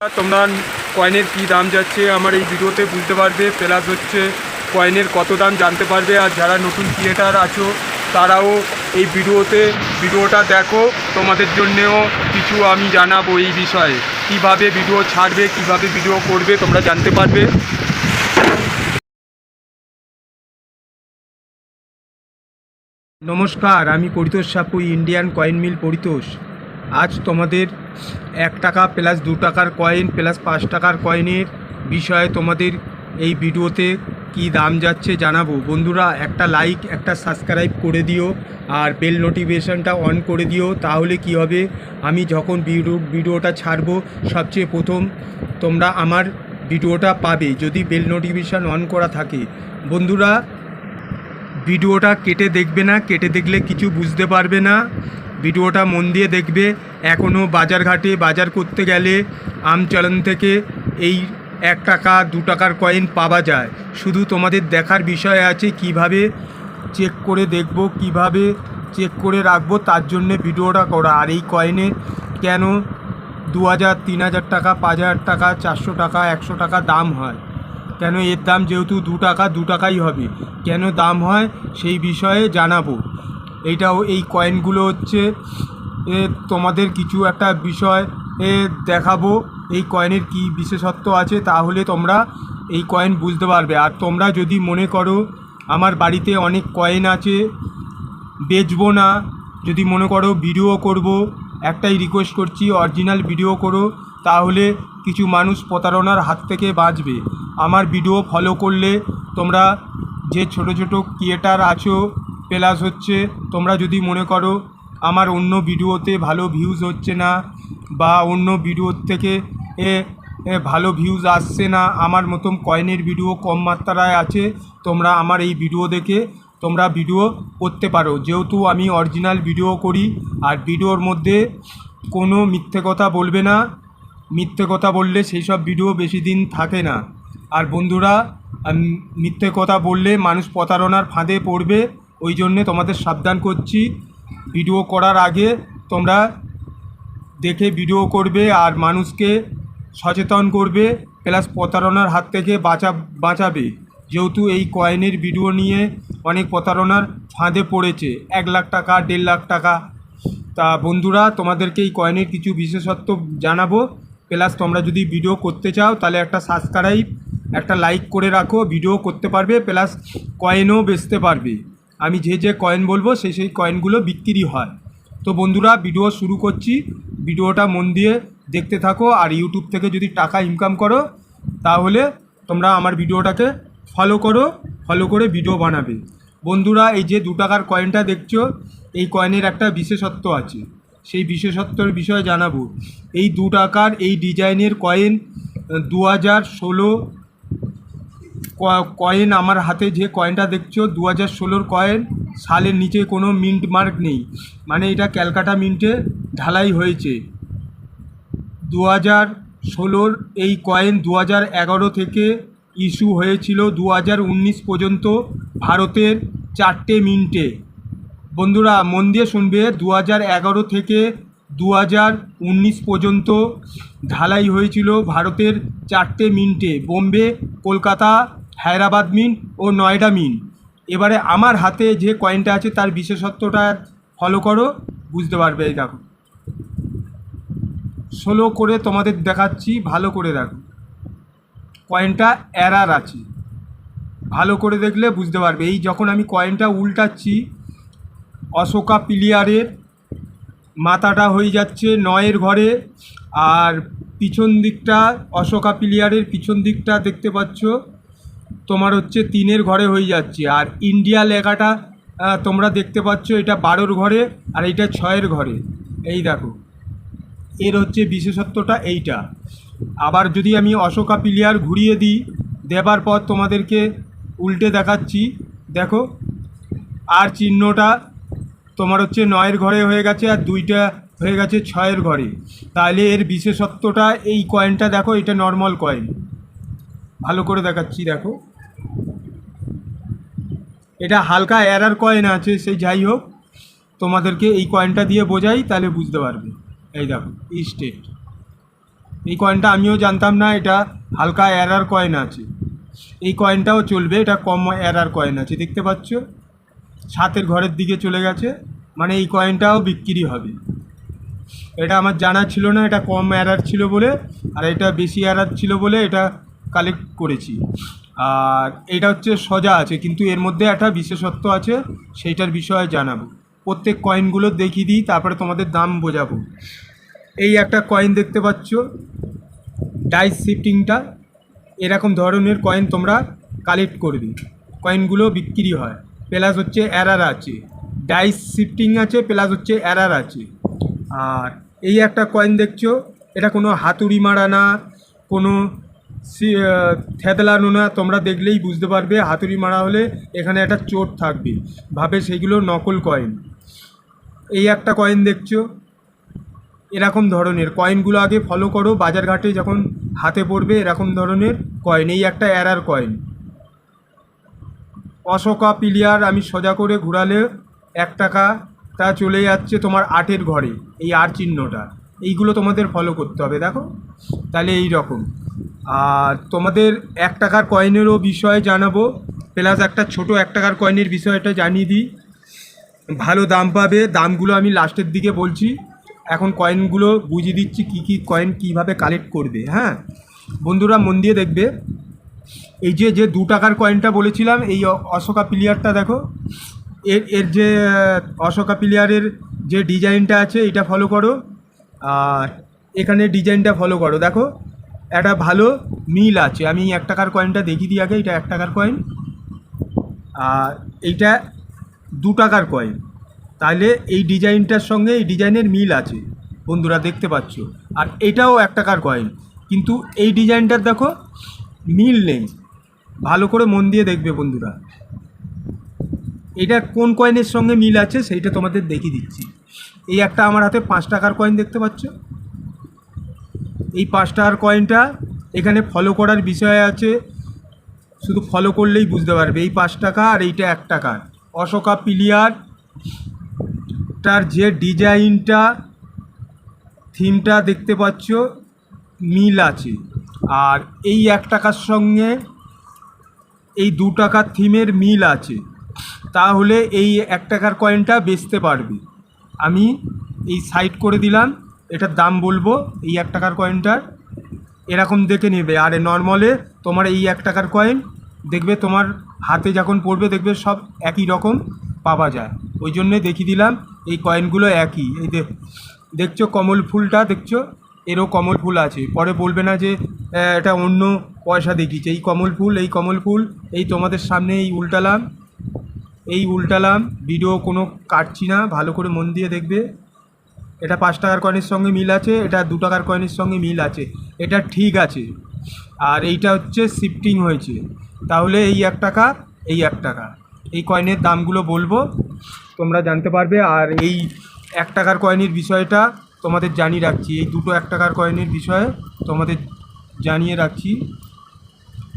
তোমরা কয়েনের কী দাম যাচ্ছে আমার এই ভিডিওতে বুঝতে পারবে। প্লাস হচ্ছে কয়েনের কত দাম জানতে পারবে। আর যারা নতুন ক্রিয়েটার আছো, তারাও এই ভিডিওতে, ভিডিওটা দেখো। তোমাদের জন্যেও কিছু আমি জানাব এই বিষয়ে। কীভাবে ভিডিও ছাড়বে, কীভাবে ভিডিও করবে, তোমরা জানতে পারবে। নমস্কার, আমি Paritosh Sapu Indian coin mill Paritosh. আজ তোমাদের এক টাকা প্লাস দু টাকার কয়েন প্লাস পাঁচ টাকার কয়েনের বিষয়ে তোমাদের এই ভিডিওতে কি দাম যাচ্ছে জানাব। বন্ধুরা, একটা লাইক একটা সাবস্ক্রাইব করে দিও আর বেল নোটিফিকেশানটা অন করে দিও। তাহলে কি হবে? আমি যখন ভিডিও, ভিডিওটা ছাড়বো, সবচেয়ে প্রথম তোমরা আমার ভিডিওটা পাবে। যদি বেল নোটিফিকেশান অন করা থাকে। বন্ধুরা, ভিডিওটা কেটে দেখবে না? কেটে দেখলে কিছু বুঝতে পারবে না। ভিডিওটা মন দিয়ে দেখবে। এখনও বাজারঘাটে বাজার করতে গেলে আমচলন থেকে এই এক টাকা, দু টাকার কয়েন পাওয়া যায়। শুধু তোমাদের দেখার বিষয় আছে কীভাবে চেক করে দেখব, কীভাবে চেক করে রাখব, তার জন্যে ভিডিওটা করা। আর এই কয়েনে কেন দু হাজার, তিন হাজার টাকা, পাঁচ হাজার টাকা, চারশো টাকা, একশো টাকা দাম হয়? কেন এর দাম যেহেতু দু টাকা, দু টাকাই হবে। কেন দাম হয় সেই বিষয়ে জানাব। এইটাও এই কয়েনগুলো হচ্ছে এ, তোমাদের কিছু একটা বিষয় এ, দেখাবো এই কয়েনের কি বিশেষত্ব আছে তাহলে তোমরা এই কয়েন বুঝতে পারবে। আর তোমরা যদি মনে করো আমার বাড়িতে অনেক কয়েন আছে বেচবো না যদি মনে করো ভিডিও করব একটাই রিকোয়েস্ট করছি অরিজিনাল ভিডিও করো তাহলে কিছু মানুষ প্রতারণার হাত থেকে বাঁচবে। আমার ভিডিও ফলো করলে তোমরা যে ছোট ছোট ক্রিয়েটার আছো প্লাস হচ্ছে তোমরা যদি মনে করো আমার অন্য ভিডিওতে ভালো ভিউজ হচ্ছে না বা অন্য ভিডিওর থেকে এ ভালো ভিউজ আসছে না, আমার মতন কয়েনের ভিডিও কম মাত্রায় আছে, তোমরা আমার এই ভিডিও দেখে তোমরা ভিডিও করতে পারো। যেহেতু আমি অরিজিনাল ভিডিও করি, আর ভিডিওর মধ্যে কোনো মিথ্যে কথা বলবে না, মিথ্যে কথা বললে সেই সব ভিডিও বেশি দিন থাকে না। আর বন্ধুরা মিথ্যে কথা বললে মানুষ প্রতারণার ফাঁদে পড়বে ওই জন্যে তোমাদের সাবধান করছি। ভিডিও করার আগে তোমরা দেখে ভিডিও করবে আর মানুষকে সচেতন করবে, প্লাস প্রতারণার হাত থেকে বাঁচা, বাঁচাবে। যেহেতু এই কয়েনের ভিডিও নিয়ে অনেক প্রতারণার ফাঁদে পড়েছে, এক লাখ টাকা, দেড় লাখ টাকা। তা বন্ধুরা, তোমাদেরকে এই কয়েনের কিছু বিশেষত্ব জানাব। প্লাস তোমরা যদি ভিডিও করতে চাও, তাহলে একটা সাবস্ক্রাইব একটা লাইক করে রাখো, ভিডিও করতে পারবে, প্লাস কয়েনও বেচতে পারবে। আমি যে যে কয়েন বলব, সেই সেই কয়েনগুলো বিক্রি হয়। তো বন্ধুরা ভিডিও শুরু করছি। ভিডিওটা মন দিয়ে দেখতে থাকো আর ইউটিউব থেকে যদি টাকা ইনকাম করো, তাহলে তোমরা আমার ভিডিওটাকে ফলো করো ফলো করে ভিডিও বানাবে। বন্ধুরা, এই যে দু টাকার কয়েনটা দেখছ, এই কয়েনের একটা বিশেষত্ব আছে। সেই বিশেষত্বর বিষয়ে জানাব। এই দু টাকার এই ডিজাইনের কয়েন দু হাজার ষোলো কয়েন আমার হাতে যে কয়েনটা দেখছ দু হাজার ষোলোর কয়েন, সালের নিচে কোনো মিন্ট মার্ক নেই। মানে এটা ক্যালকাটা মিন্টে ঢালাই হয়েছে। দু হাজার ষোলোর এই কয়েন দু হাজার এগারো থেকে ইস্যু হয়েছিল দু হাজার উনিশ পর্যন্ত ভারতের চারটে মিন্টে। বন্ধুরা, মন দিয়ে শুনবে দু হাজার এগারো থেকে দু হাজার উনিশ পর্যন্ত ঢালাই হয়েছিল ভারতের চারটে মিন্টে। বোম্বে, কলকাতা হায়দ্রাবাদ মিন্ট ও নয়ডা মিন্ট এবারে আমার হাতে যে কয়েনটা আছে তার বিশেষত্বটা ফলো করো, বুঝতে পারবে এই দেখো। স্লো করে তোমাদের দেখাচ্ছি, ভালো করে দেখো। কয়েনটা এরার আছে। ভালো করে দেখলে বুঝতে পারবে। এই যখন আমি কয়েনটা উল্টাচ্ছি, অশোকা পিলিয়ারের মাথাটা হয়ে যাচ্ছে নয়ের ঘরে, আর পিছন দিকটা, অশোকা পিলিয়ারের পিছন দিকটা দেখতে পাচ্ছ। তোমার হচ্ছে তিনের ঘরে হয়ে যাচ্ছে। আর ইন্ডিয়া লেখাটা তোমরা দেখতে পাচ্ছ এটা বারোর ঘরে আর এইটা ছয়ের ঘরে। এই দেখো। এর হচ্ছে বিশেষত্বটা এইটা। আবার যদি আমি অশোকা পিলিয়ার ঘুরিয়ে দিই, দেবার পর তোমাদেরকে উল্টে দেখাচ্ছি। দেখো, আর চিহ্নটা তোমার হচ্ছে নয়ের ঘরে হয়ে গেছে আর দুইটা হয়ে গেছে ছয়ের ঘরে। তাহলে এর বিশেষত্বটা এই কয়েনটা দেখো, এটা নর্মাল কয়েন ভালো করে দেখাচ্ছি, দেখো। এটা হালকা এরার কয়েন আছে সেই যাই হোক, তোমাদেরকে এই কয়েনটা দিয়ে বোঝাই, তাহলে বুঝতে পারবে। এই দেখো স্টেট এই কয়েনটা আমিও জানতাম না, এটা হালকা এরার কয়েন আছে। এই কয়েনটাও চলবে, এটা কম এরার কয়েন আছে, দেখতে পাচ্ছ? সাতের ঘরের দিকে চলে গেছে মানে এই কয়েনটাও বিক্রি হবে। এটা আমার জানা ছিল না, এটা কম এরার ছিল বলে, আর এটা বেশি এরার ছিল বলে এটা কালেক্ট করেছি। আর এটা হচ্ছে সোজা আছে, কিন্তু এর মধ্যে একটা বিশেষত্ব আছে, সেইটার বিষয়ে জানাব। প্রত্যেক কয়েনগুলো দেখিয়ে দিই, তারপরে তোমাদের দাম বোঝাবো। এই একটা কয়েন দেখতে পাচ্ছ ডাইস শিফটিংটা এরকম ধরনের কয়েন তোমরা কালেক্ট করবে। কয়েনগুলো বিক্রি হয় প্লাস হচ্ছে অ্যারার আছে। ডাইস শিফটিং আছে প্লাস হচ্ছে অ্যারার আছে। আর এই একটা কয়েন দেখছ, এটা কোনো হাতুড়ি মারা না, কোনো থেতলানো না তোমরা দেখলেই বুঝতে পারবে, হাতুড়ি মারা হলে এখানে একটা চোট থাকবে। ভাবে সেগুলো নকল কয়েন। এই একটা কয়েন দেখছ? এরকম ধরনের। কয়েনগুলো আগে ফলো করো বাজারঘাটে যখন হাতে পড়বে এরকম ধরনের কয়েন। এই একটা এরার কয়েন। অশোকা পিলিয়ার, আমি সোজা করে ঘুরালে এক টাকাটা চলে যাচ্ছে তোমার আটের ঘরে। এই আর চিহ্নটা। এইগুলো তোমাদের ফলো করতে হবে, দেখো? তাহলে এই রকম। আর তোমাদের এক টাকার কয়েনেরও বিষয়ে জানাব, প্লাস একটা ছোট এক টাকার কয়েনের বিষয়টা জানিয়ে দিই। ভালো দাম পাবে, দামগুলো আমি লাস্টের দিকে বলছি। এখন কয়েনগুলো বুঝিয়ে দিচ্ছি কী কী কয়েন কীভাবে কালেক্ট করবে হ্যাঁ? বন্ধুরা মন দিয়ে দেখবে। এই যে যে দু টাকার কয়েনটা বলেছিলাম, এই অশোকা প্লেয়ারটা দেখো। এর এর যে, অশোকা প্লেয়ারের যে ডিজাইনটা আছে, এটা ফলো করো। আর এখানে ডিজাইনটা ফলো করো, দেখো। একটা ভালো মিল আছে। আমি এক টাকার কয়েনটা দেখিয়ে দিই আগে, এটা এক টাকার কয়েন আর এইটা দু টাকার কয়েন তাহলে এই ডিজাইনটার সঙ্গে এই ডিজাইনের মিল আছে, বন্ধুরা দেখতে পাচ্ছ। আর এটাও এক টাকার কয়েন কিন্তু এই ডিজাইনটার দেখো, মিল নেই। ভালো করে মন দিয়ে দেখবে বন্ধুরা। এটা কোন কয়েনের সঙ্গে মিল আছে, সেইটা তোমাদের দেখিয়ে দিচ্ছি। এই একটা আমার হাতে পাঁচ টাকার কয়েন দেখতে পাচ্ছ। এই পাঁচ টাকার কয়েনটা এখানে ফলো করার বিষয় আছে। শুধু ফলো করলেই বুঝতে পারবে, এই পাঁচ টাকা আর এইটা এক টাকার অশোকা পিলিয়ার, তার যে ডিজাইনটা থিমটা দেখতে পাচ্ছ, মিল আছে। আর এই এক টাকার সঙ্গে এই দু টাকার থিমের মিল আছে। তাহলে এই এক টাকার কয়েনটা বেচতে পারবে। আমি এই সাইড করে দিলাম। এটার দাম বলব, এই এক টাকার কয়েনটার এরকম দেখে নেবে। আর নর্মালে তোমার এই এক টাকার কয়েন দেখবে তোমার হাতে যখন পড়বে, দেখবে সব একই রকম পাওয়া যায়। ওই জন্যে দেখিয়ে দিলাম, এই কয়েনগুলো একই। এই দেখ দেখছ কমল ফুলটা? দেখছ? এরও কমল ফুল আছে। পরে বলবে না যে এটা অন্য পয়সা দেখিয়েছে। এই কমল ফুল, এই কমল ফুল, এই তোমাদের সামনে এই উল্টালাম। এই উল্টালাম ভিডিও কোনো কাটছি না। ভালো করে মন দিয়ে দেখবে। এটা পাঁচ টাকার কয়েনের সঙ্গে মিল আছে, এটা দু টাকার কয়েনের সঙ্গে মিল আছে, এটা ঠিক আছে। আর এইটা হচ্ছে শিফটিং হয়েছে। তাহলে এই এক টাকা, এই এক টাকা। এই কয়েনের দামগুলো বলব, তোমরা জানতে পারবে। আর এই এক টাকার কয়েনের বিষয়টা তোমাদের জানিয়ে রাখছি। এই দুটো এক টাকার কয়েনের বিষয়ে তোমাদের জানিয়ে রাখছি।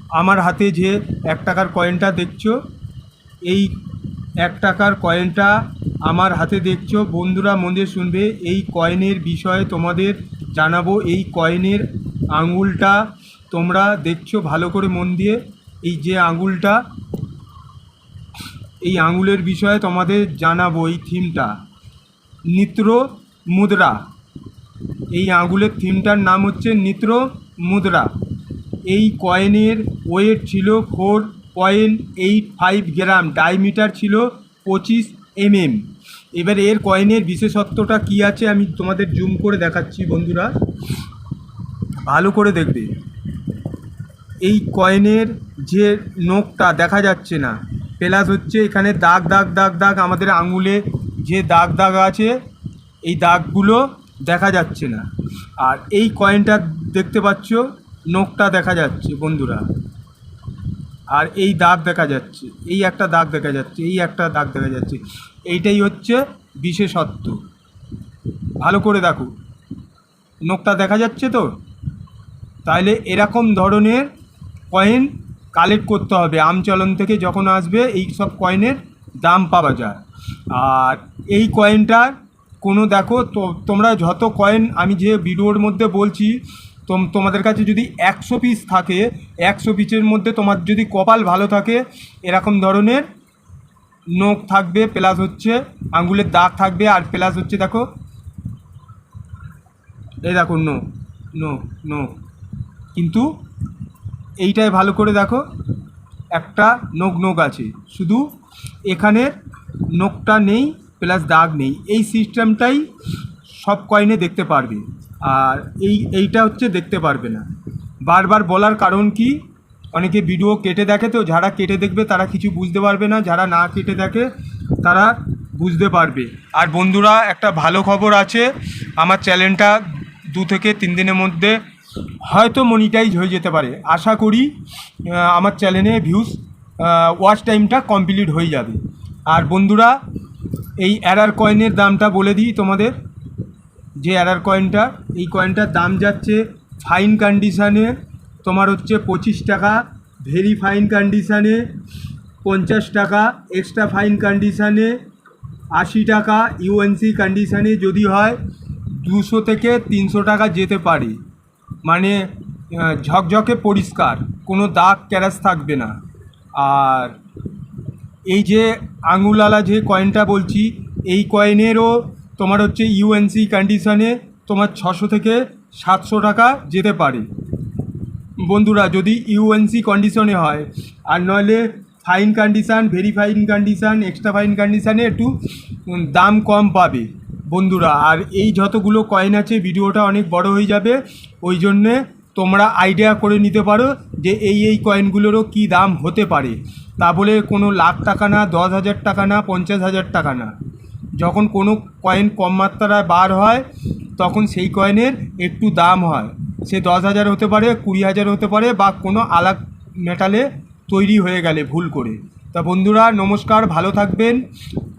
আমার হাতে যে এক টাকার কয়েনটা দেখছ, এই এক টাকার কয়েনটা আমার হাতে দেখছ। বন্ধুরা, মন দিয়ে শুনবে, এই কয়েনের বিষয়ে তোমাদের জানাব। এই কয়েনের আঙুলটা তোমরা দেখছ ভালো করে মন দিয়ে। এই যে আঙুলটা, এই আঙুলের বিষয়ে তোমাদের জানাব এই থিমটা। নিত্র মুদ্রা। এই আঙুলের থিমটার নাম হচ্ছে নিত্র মুদ্রা। এই কয়েনের ওয়েট ছিল four point eight five gram diameter ছিল পঁচিশ এমএম। এবার এর কয়েনের বিশেষত্বটা কী আছে আমি তোমাদের জুম করে দেখাচ্ছি বন্ধুরা। ভালো করে দেখবে। এই কয়েনের যে নোকটা দেখা যাচ্ছে না, প্লাস হচ্ছে এখানে দাগ দাগ দাগ দাগ আমাদের আঙুলে যে দাগ দাগ আছে, এই দাগগুলো দেখা যাচ্ছে না। আর এই কয়েনটা দেখতে পাচ্ছ নোকটা দেখা যাচ্ছে বন্ধুরা। আর এই দাগ দেখা যাচ্ছে, এই একটা দাগ দেখা যাচ্ছে, এই একটা দাগ দেখা যাচ্ছে। এইটাই হচ্ছে বিশেষত্ব। ভালো করে দেখো। নোকটা দেখা যাচ্ছে তো? তাহলে এরকম ধরনের কয়েন কালেক্ট করতে হবে। আমচলন থেকে যখন আসবে, এই সব কয়েনের দাম পাওয়া যায়। আর এই কয়েনটার কোনো দেখো, তো তোমরা যত কয়েন আমি যে ভিডিওর মধ্যে বলছি তোমাদের কাছে যদি একশো পিস থাকে, একশো পিসের মধ্যে তোমার যদি কপাল ভালো থাকে, এরকম ধরনের নখ থাকবে প্লাস হচ্ছে আঙ্গুলের দাগ থাকবে, আর প্লাস হচ্ছে দেখো, এই দেখো নো নো নো কিন্তু এইটাই ভালো করে দেখো, একটা নোক নোক আছে। শুধু এখানের নোকটা নেই প্লাস দাগ নেই। এই সিস্টেমটাই সব কয়েনে দেখতে পারবে। আর এই, এইটা হচ্ছে দেখতে পারবে না। বারবার বলার কারণ কি? অনেকে ভিডিও কেটে দেখে তো, যারা কেটে দেখবে তারা কিছু বুঝতে পারবে না, যারা না কেটে দেখে তারা বুঝতে পারবে। আর বন্ধুরা, একটা ভালো খবর আছে, আমার চ্যানেলটা দু থেকে তিন দিনের মধ্যে হয়তো মনিটাইজ হয়ে যেতে পারে। আশা করি আমার চ্যানেলে ভিউজ ওয়াচ টাইমটা কমপ্লিট হয়ে যাবে। আর বন্ধুরা, এই অ্যারার কয়েনের দামটা বলে দিই তোমাদের। যে অ্যারার কয়েনটা এই কয়েনটার দাম যাচ্ছে ফাইন কন্ডিশানে তোমার হচ্ছে পঁচিশ টাকা ভেরি ফাইন কন্ডিশানে পঞ্চাশ টাকা এক্সট্রা ফাইন কন্ডিশানে আশি টাকা ইউএনসি কন্ডিশানে যদি হয় দুশো থেকে তিনশো টাকা যেতে পারে। মানে ঝকঝকে পরিষ্কার, কোনো দাগ ক্যারাস থাকবে না। আর এই যে আঙুলালা যে কয়েনটা বলছি, এই কয়েনেরও তোমার হচ্ছে ইউএনসি কন্ডিশনে তোমার ছশো থেকে সাতশো টাকা যেতে পারে। বন্ধুরা, যদি ইউএনসি কন্ডিশনে হয়, আর নইলে fine condition very fine condition extra fine কন্ডিশানে একটু দাম কম পাবে। বন্ধুরা, আর এই যতগুলো কয়েন আছে, ভিডিওটা অনেক বড় হয়ে যাবে। ওই জন্যে তোমরা আইডিয়া করে নিতে পারো যে এই এই কয়েনগুলোরও কী দাম হতে পারে। তা বলে কোনো লাখ টাকা না, দশ হাজার টাকা না, পঞ্চাশ হাজার টাকা না। যখন কোনো কয়েন কম মাত্রায় বার হয়, তখন সেই কয়েনের একটু দাম হয়। সে দশ হাজার হতে পারে, কুড়ি হাজার হতে পারে বা কোনো আলাগ মেটালে তৈরি হয়ে গেলে ভুল করে। তা বন্ধুরা, নমস্কার, ভালো থাকবেন।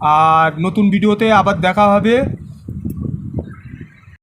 আর নতুন ভিডিওতে আবার দেখা হবে।